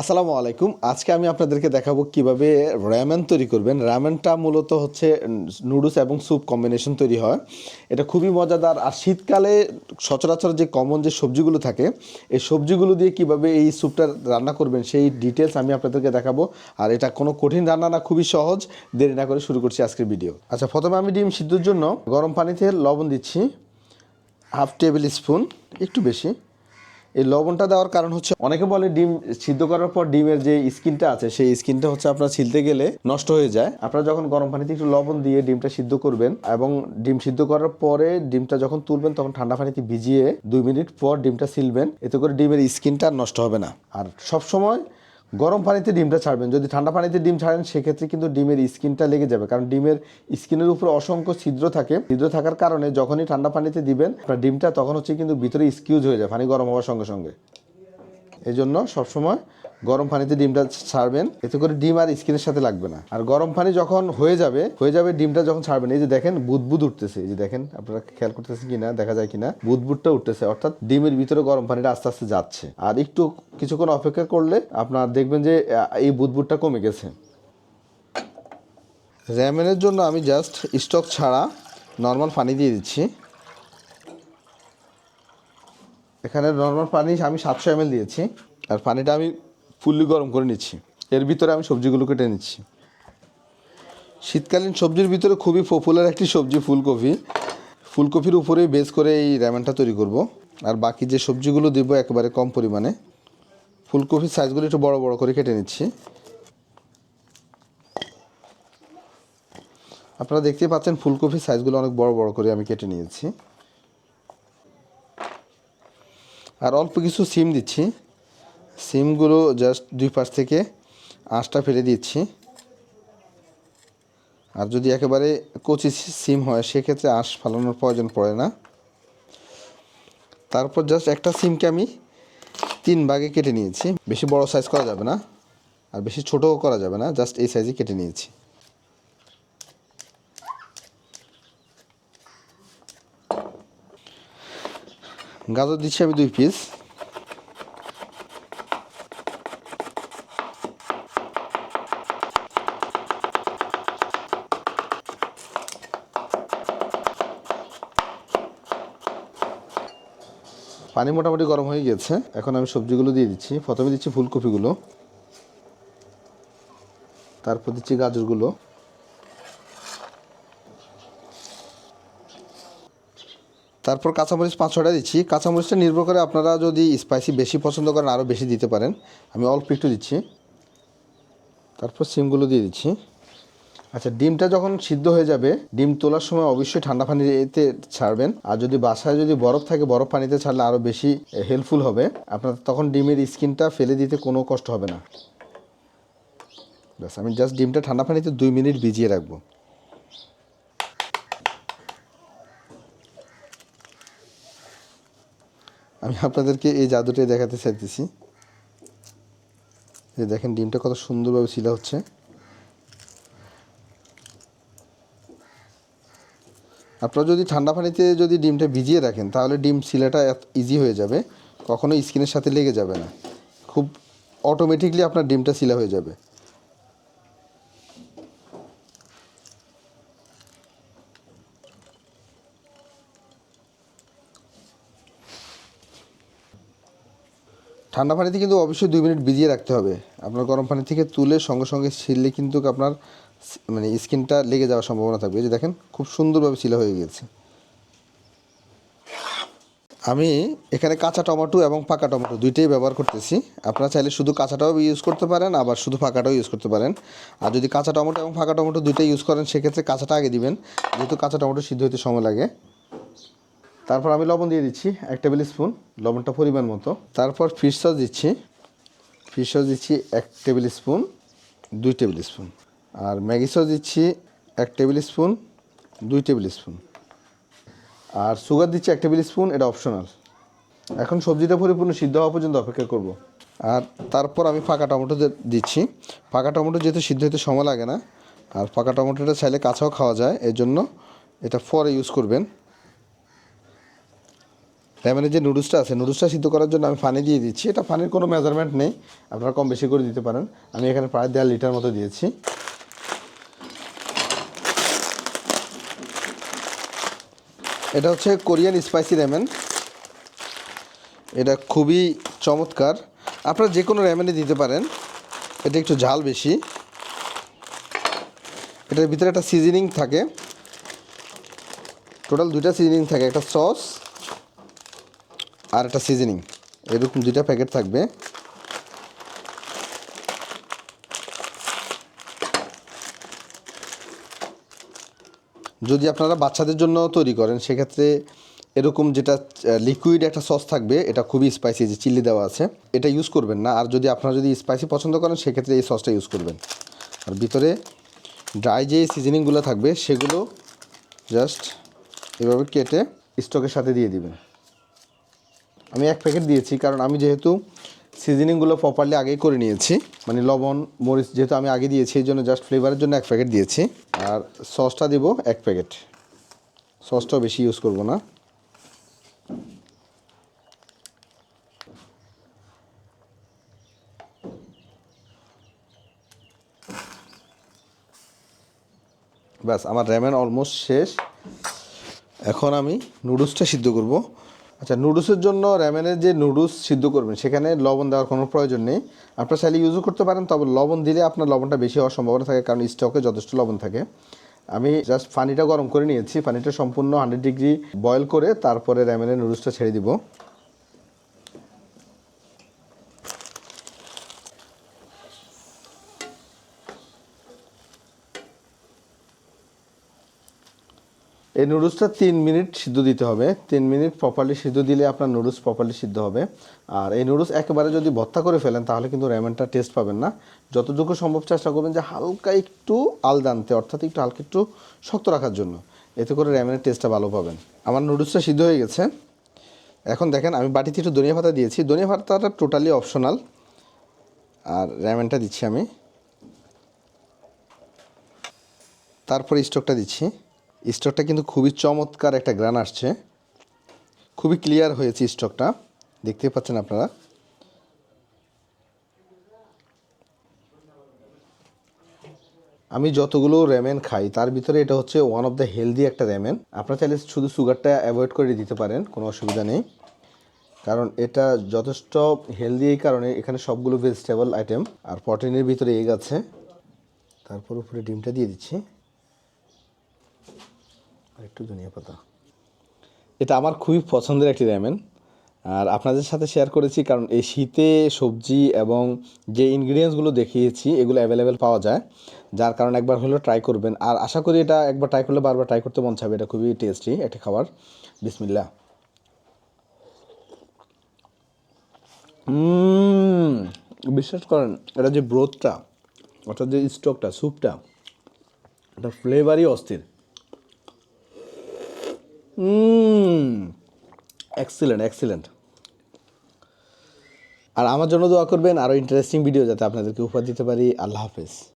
আসসালামু আলাইকুম। আজকে আমি আপনাদেরকে দেখাবো কীভাবে র্যামেন তৈরি করবেন। র্যামেনটা মূলত হচ্ছে নুডলস এবং স্যুপ কম্বিনেশন তৈরি হয়। এটা খুবই মজাদার। আর শীতকালে সচরাচর যে কমন যে সবজিগুলো থাকে, এই সবজিগুলো দিয়ে কীভাবে এই স্যুপটা রান্না করবেন, সেই ডিটেলস আমি আপনাদেরকে দেখাবো। আর এটা কোনো কঠিন রান্না না, খুবই সহজ। দেরি না করে শুরু করছি আজকের ভিডিও আচ্ছা প্রথমে আমি ডিম সিদ্ধর জন্য গরম পানিতে লবণ দিচ্ছি। হাফ টেবিল স্পুন, একটু বেশি। এই লবণটা দেওয়ার কারণ হচ্ছে অনেকে বলে ডিম সিদ্ধ করার পর ডিমের যে স্কিনটা আছে, সেই স্কিনটা হচ্ছে আপনার ছিলতে গেলে নষ্ট হয়ে যায়। আপনারা যখন গরম পানিতে একটু লবণ দিয়ে ডিমটা সিদ্ধ করবেন এবং ডিম সিদ্ধ করার পরে ডিমটা যখন তুলবেন, তখন ঠান্ডা পানিতে ভিজিয়ে দুই মিনিট পর ডিমটা ছিলবেন এতে করে ডিমের স্কিনটা নষ্ট হবে না। আর সব সময় গরম পানিতে ডিমটা ছাড়বেন। যদি ঠান্ডা পানিতে ডিম ছাড়েন, সেক্ষেত্রে কিন্তু ডিমের স্কিনটা লেগে যাবে। কারণ ডিমের স্কিনের উপর অসংখ্য ছিদ্র থাকে। ছিদ্র থাকার কারণে যখনই ঠান্ডা পানিতে দিবেন, আপনার ডিমটা তখন হচ্ছে কিন্তু ভিতরে স্কিউজ হয়ে যায়, পানি গরম হওয়ার সঙ্গে সঙ্গে। এই জন্য সবসময় গরম পানিতে ডিমটা ছাড়বেন। এতে করে ডিম আর স্কিনের সাথে লাগবে না। আর গরম পানি যখন হয়ে যাবে হয়ে যাবে ডিমটা যখন ছাড়বেন। এই যে দেখেন, বুদবুদ উঠতেছে। এই যে দেখেন, আপনারা খেয়াল করতেছেন কিনা, দেখা যায় কিনা? বুদবুদটা উঠতেছে। অর্থাৎ ডিমের ভিতরে গরম পানিটা আস্তে আস্তে যাচ্ছে। আর একটু কিছুক্ষণ অপেক্ষা করলে আপনার দেখবেন যে এই বুদবুদটা কমে গেছে। র্যামেনের জন্য আমি জাস্ট স্টক ছাড়া নর্মাল পানি দিয়ে দিচ্ছি। এখানে নর্মাল পানি আমি সাতশো এমএল দিয়েছি। আর পানিটা আমি ফুললি গরম করে নিচ্ছি। এর ভিতরে আমি সবজিগুলো কেটে নিচ্ছি। শীতকালীন সবজির ভিতরে খুবই পপুলার একটি সবজি ফুলকপি। ফুলকপির উপরেই বেস করে এই র্যামেনটা তৈরি করব। আর বাকি যে সবজিগুলো দেবো একেবারে কম পরিমাণে, ফুলকপির সাইজগুলো একটু বড় বড় করে কেটে নিচ্ছি। আপনারা দেখতেই পাচ্ছেন ফুলকপির সাইজগুলো অনেক বড় বড় করে আমি কেটে নিয়েছি। আর অল্প কিছু সিম দিচ্ছি। সিমগুলো জাস্ট দুই পাশ থেকে আঁশটা ফেলে দিচ্ছি। আর যদি একেবারে কচি সিম হয়, সেক্ষেত্রে আঁশ ফালানোর প্রয়োজন পড়ে না। তারপর জাস্ট একটা সিমকে আমি তিন ভাগে কেটে নিয়েছি। বেশি বড় সাইজ করা যাবে না, আর বেশি ছোটও করা যাবে না জাস্ট এই সাইজে কেটে নিয়েছি। গাজর দিচ্ছি আমি দুই পিস পানি মোটামুটি গরম হয়ে গেছে। এখন আমি সবজিগুলো দিয়ে দিচ্ছি। প্রথমে দিচ্ছি ফুলকপিগুলো। তারপর দিচ্ছি গাজরগুলো। তারপর কাঁচামরিচ পাঁচ ছটা দিচ্ছি। কাঁচামরিচটা নির্ভর করে আপনারা যদি স্পাইসি বেশি পছন্দ করেন আরও বেশি দিতে পারেন। আমি অল্প একটু দিচ্ছি। তারপর সিমগুলো দিয়ে দিচ্ছি। আচ্ছা ডিমটা যখন সিদ্ধ হয়ে যাবে, ডিম তোলার সময় অবশ্যই ঠান্ডা পানিতে ছাড়বেন। আর যদি বাসায় যদি বরফ থাকে, বরফ পানিতে ছাড়লে আরও বেশি হেল্পফুল হবে। আপনার তখন ডিমের স্কিনটা ফেলে দিতে কোনো কষ্ট হবে না। ব্যাস, আমি জাস্ট ডিমটা ঠান্ডা পানিতে দুই মিনিট ভিজিয়ে রাখব। আমি আপনাদেরকে এই জাদুটাই দেখাতে চাইতেছি। যে দেখেন, ডিমটা কত সুন্দরভাবে ছিলা হচ্ছে। আপনারা যদি ঠান্ডা পানিতে যদি ডিমটা ভিজিয়ে রাখেন, তাহলে ডিম সিলাটা ইজি হয়ে যাবে কখনো স্কিনের সাথে লেগে যাবে না। খুব অটোমেটিকলি আপনার ডিমটা সিলা হয়ে যাবে। ঠান্ডা পানিতে কিন্তু অবশ্যই দুই মিনিট ভিজিয়ে রাখতে হবে। আপনার গরম পানি থেকে তুলে সঙ্গে সঙ্গে ছিললে কিন্তু আপনার মানে স্কিনটা লেগে যাওয়ার সম্ভাবনা থাকবে। এই যে দেখেন, খুব সুন্দরভাবে ছিলা হয়ে গেছে আমি এখানে কাঁচা টমেটো এবং পাকা টমেটো দুইটাই ব্যবহার করতেছি। আপনারা চাইলে শুধু কাঁচাটাও ইউজ করতে পারেন, আবার শুধু পাকাটাও ইউজ করতে পারেন। আর যদি কাঁচা টমেটো এবং ফাঁকা টমেটো দুইটাই ইউজ করেন, সেক্ষেত্রে কাঁচাটা আগে দিবেন। যেহেতু কাঁচা টমেটো সিদ্ধ হতে সময় লাগে। তারপর আমি লবণ দিয়ে দিচ্ছি এক টেবিল স্পুন, লবণটা পরিমাণ মতো। তারপর ফিশ সস দিচ্ছি। ফিশ সস দিচ্ছি এক টেবিল স্পুন, দুই টেবিল স্পুন। আর ম্যাগি সস দিচ্ছি এক টেবিল স্পুন, দুই টেবিল স্পুন। আর সুগার দিচ্ছি এক টেবিল স্পুন, এটা অপশনাল। এখন সবজিটা পরিপূর্ণ সিদ্ধ হওয়া পর্যন্ত অপেক্ষা করব। আর তারপর আমি ফাঁকা টমেটো দিচ্ছি। ফাঁকা টমেটো যেহেতু সিদ্ধ হতে সময় লাগে না, আর ফাঁকা টমেটোটা চাইলে কাঁচাও খাওয়া যায় এর জন্য এটা পরে ইউজ করবেন। র্যামেনের যে নুডলসটা আছে নুডলসটা সিদ্ধ করার জন্য আমি পানি দিয়ে দিচ্ছি। এটা পানির কোনো মেজারমেন্ট নেই, আপনারা কম বেশি করে দিতে পারেন। আমি এখানে প্রায় দেড় লিটার মতো দিয়েছি। এটা হচ্ছে কোরিয়ান স্পাইসি র্যামেন। এটা খুবই চমৎকার। আপনারা যে কোনো র্যামেনে দিতে পারেন। এটা একটু ঝাল বেশি। এটার ভিতরে একটা সিজনিং থাকে। টোটাল দুইটা সিজনিং থাকে, একটা সস আর একটা সিজনিং। এরকম দুইটা প্যাকেট থাকবে। যদি আপনারা বাচ্চাদের জন্য তৈরি করেন, সেক্ষেত্রে এরকম যেটা লিকুইড একটা সস থাকবে, এটা খুবই স্পাইসি যে চিলি দেওয়া আছে, এটা ইউজ করবেন না। আর যদি আপনারা যদি স্পাইসি পছন্দ করেন, সেক্ষেত্রে এই সসটা ইউজ করবেন। আর ভিতরে ড্রাই যে সিজনিংগুলো থাকবে, সেগুলো জাস্ট এভাবে কেটে স্টকের সাথে দিয়ে দিবেন। আমি এক প্যাকেট দিয়েছি, কারণ আমি যেহেতু সিজনিংগুলো প্রপারলি আগেই করে নিয়েছি। মানে লবণ, মরিচ যেহেতু আমি আগে দিয়েছি, এই জন্য জাস্ট ফ্লেভারের জন্য এক প্যাকেট দিয়েছি। আর সসটা দিব এক প্যাকেট সসটাও বেশি ইউজ করব না। ব্যাস, আমার র্যামেন অলমোস্ট শেষ। এখন আমি নুডলসটা সিদ্ধ করব। আচ্ছা নুডলসের জন্য র্যামেনের যে নুডলস সিদ্ধ করবেন, সেখানে লবণ দেওয়ার কোনো প্রয়োজন নেই। আপনারা চাইলে ইউজও করতে পারেন, তবে লবণ দিলে আপনার লবণটা বেশি হওয়ার সম্ভাবনা থাকে, কারণ স্টকে যথেষ্ট লবণ থাকে। আমি জাস্ট পানিটা গরম করে নিয়েছি, পানিটা সম্পূর্ণ হান্ড্রেড ডিগ্রি বয়েল করে তারপরে র্যামেনের নুডলসটা ছেড়ে দিব। এই নুডলসটা তিন মিনিট সিদ্ধ দিতে হবে। তিন মিনিট প্রপারলি সিদ্ধ দিলে আপনার নুডলস প্রপারলি সিদ্ধ হবে। আর এই নুডলস একেবারে যদি ভর্তা করে ফেলেন, তাহলে কিন্তু র্যামেনটা টেস্ট পাবেন না। যতটুকু সম্ভব চেষ্টা করবেন যে হালকা একটু আলদা আনতে অর্থাৎ একটু হালকা একটু শক্ত রাখার জন্য। এতে করে র্যামেনের টেস্টটা ভালো পাবেন। আমার নুডলসটা সিদ্ধ হয়ে গেছে। এখন দেখেন, আমি বাটিতে একটু ধনিয়া পাতা দিয়েছি। ধনিয়া পাতাটা টোটালি অপশনাল আর র্যামেনটা দিচ্ছি আমি। তারপরে স্টকটা দিচ্ছি। স্টকটা কিন্তু খুবই চমৎকার একটা গ্রান আসছে। খুবই ক্লিয়ার হয়েছে স্টকটা। দেখতেই পাচ্ছেন আপনারা। আমি যতগুলো র্যামেন খাই, তার ভিতরে এটা হচ্ছে ওয়ান অফ দ্য হেলদি একটা র্যামেন। আপনারা চাইলে শুধু সুগারটা অ্যাভয়েড করে দিতে পারেন, কোনো অসুবিধা নেই। কারণ এটা যথেষ্ট হেলদি এই কারণে এখানে সবগুলো ভেজিটেবল আইটেম আর প্রোটিনের ভিতরে এগ আছে। তারপর উপরে ডিমটা দিয়ে দিচ্ছি। আর একটু ধনিয়া পাতা। এটা আমার খুবই পছন্দের একটি র্যামেন আর আপনাদের সাথে শেয়ার করেছি কারণ এই শীতে সবজি এবং যে ইনগ্রিডিয়েন্টসগুলো দেখিয়েছি, এগুলো অ্যাভেলেবেল পাওয়া যায়। যার কারণে একবার হলেও ট্রাই করবেন। আর আশা করি এটা একবার ট্রাই করলে বারবার ট্রাই করতে মন চাবে এটা খুবই টেস্টি একটা খাবার। বিসমিল্লা বিশ্বাস করেন, এটা যে ব্রোথটা অর্থাৎ যে স্টকটা স্যুপটা এটা ফ্লেভারই অস্থির। এক্সিলেন্ট এক্সিলেন্ট আর আমার জন্য দোয়া করবেন আরও ইন্টারেস্টিং ভিডিও যাতে আপনাদেরকে উপহার দিতে পারি। আল্লাহ হাফেজ।